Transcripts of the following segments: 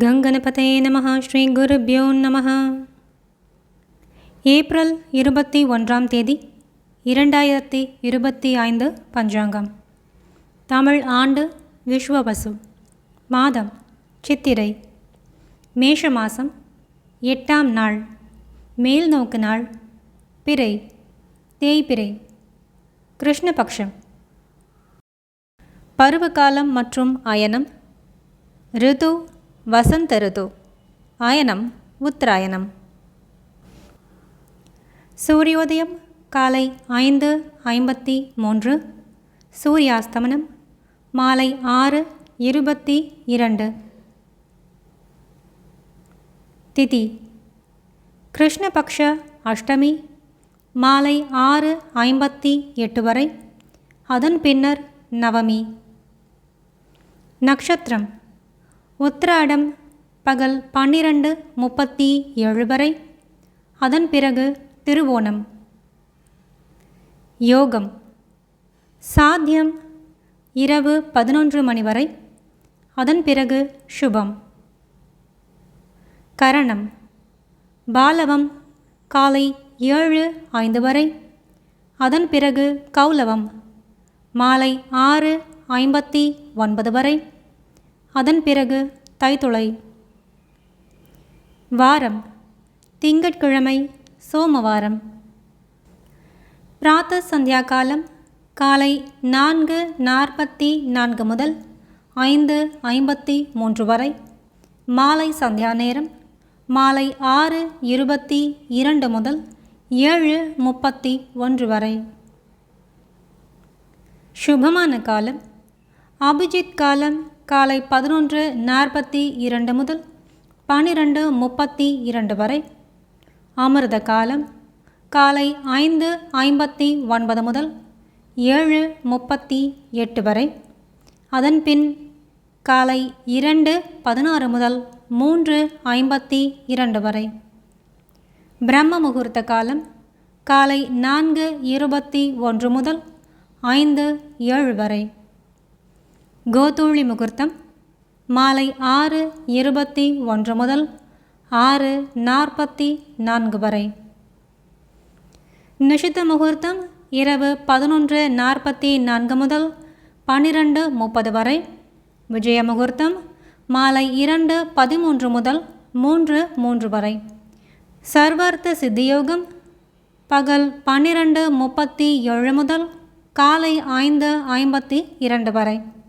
கங்கணபதே நம ஸ்ரீ குருபியோ நம ஏப்ரல் இருபத்தி ஒன்றாம் தேதி இரண்டாயிரத்தி இருபத்தி ஐந்து பஞ்சாங்கம். தமிழ் ஆண்டு விஸ்வபசு மாதம் சித்திரை. மேஷ மாதம் எட்டாம் நாள். மேல் நோக்கு நாள். பிறை. தேய்பிறை. கிருஷ்ணபக்ஷம். பருவகாலம் மற்றும் அயனம். ரிது வசந்த ரிது அயனம் உத்தராயணம். சூரியோதயம் காலை ஐந்து ஐம்பத்தி மூன்று. சூரியாஸ்தமனம் மாலை ஆறு இருபத்தி இரண்டு. திதி கிருஷ்ணபக்ஷ அஷ்டமி மாலை ஆறு ஐம்பத்தி எட்டு வரை. அதன் பின்னர் நவமி. நக்ஷத்திரம் உத்திராடம் பகல் பன்னிரண்டு முப்பத்தி ஏழு வரை. அதன் பிறகு திருவோணம். யோகம். சாத்தியம் இரவு பதினொன்று மணி வரை. அதன் பிறகு சுபம். கரணம். பாலவம் காலை ஏழு ஐந்து வரை. அதன் பிறகு கௌலவம் மாலை ஆறு ஐம்பத்தி ஒன்பது வரை. அதன் பிறகு தைத்துளை வாரம் திங்கட்கிழமை சோமவாரம். பிராத்த சந்தியா காலம் காலை நான்கு நாற்பத்தி நான்கு முதல் ஐந்து ஐம்பத்தி மூன்று வரை. மாலை சந்தியா நேரம் மாலை ஆறு இருபத்தி இரண்டு முதல் ஏழு முப்பத்தி ஒன்று வரை. சுபமான காலம் அபிஜித் காலம் காலை பதினொன்று நாற்பத்தி இரண்டு முதல் பன்னிரண்டு முப்பத்தி இரண்டு வரை. அமிர்த காலம் காலை ஐந்து ஐம்பத்தி ஒன்பது முதல் ஏழு முப்பத்தி எட்டு வரை. அதன்பின் காலை இரண்டு பதினாறு முதல் மூன்று ஐம்பத்தி இரண்டு வரை. பிரம்ம முகூர்த்த காலம் காலை நான்கு இருபத்தி ஒன்று முதல் ஐந்து ஏழு வரை. கோதூளி முகூர்த்தம் மாலை ஆறு இருபத்தி ஒன்று முதல் ஆறு நாற்பத்தி நான்கு வரை. நிஷித்த முகூர்த்தம் இரவு பதினொன்று நாற்பத்தி நான்கு முதல் பன்னிரண்டு முப்பது வரை. விஜய முகூர்த்தம் மாலை இரண்டு பதிமூன்று முதல் மூன்று மூன்று வரை. சர்வார்த்த சித்தியோகம் பகல் பன்னிரண்டு முப்பத்தி ஏழு முதல் காலை ஐந்து ஐம்பத்தி இரண்டு வரை.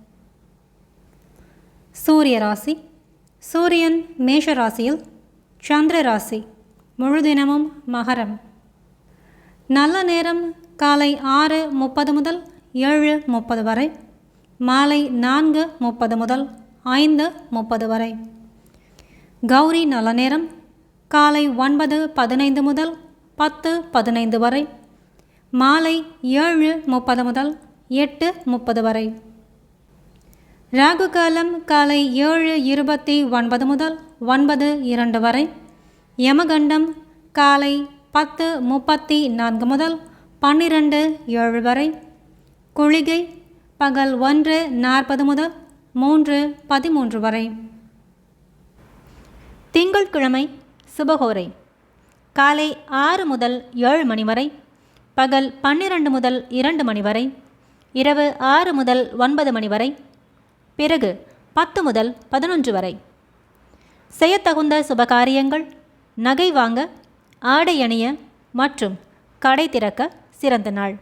சூரிய ராசி சூரியன் மேஷ ராசியில் சந்திர ராசி முழு தினமும் மகரம். நல்ல நேரம் காலை ஆறு முப்பது முதல் ஏழு முப்பது வரை. மாலை நான்கு முப்பது முதல் ஐந்து முப்பது வரை. கௌரி நல்ல நேரம் காலை ஒன்பது பதினைந்து முதல் பத்து பதினைந்து வரை. மாலை ஏழு முப்பது முதல் எட்டு முப்பது வரை. ராகு காலம் காலை ஏழு இருபத்தி ஒன்பது முதல் ஒன்பது இரண்டு வரை. யமகண்டம் காலை பத்து முப்பத்தி நான்கு முதல் பன்னிரண்டு ஏழு வரை. குளிகை பகல் ஒன்று நாற்பது முதல் மூன்று பதிமூன்று வரை. திங்கட்கிழமை சுபகோரை. காலை ஆறு முதல் ஏழு மணி வரை. பகல் பன்னிரண்டு முதல் இரண்டு மணி வரை. இரவு ஆறு முதல் ஒன்பது மணி வரை. பிறகு பத்து முதல் பதினொன்று வரை. செய்யத்தகுந்த சுபகாரியங்கள் நகை வாங்க ஆடை அணிய மற்றும் கடை திறக்க சிறந்த நாள்.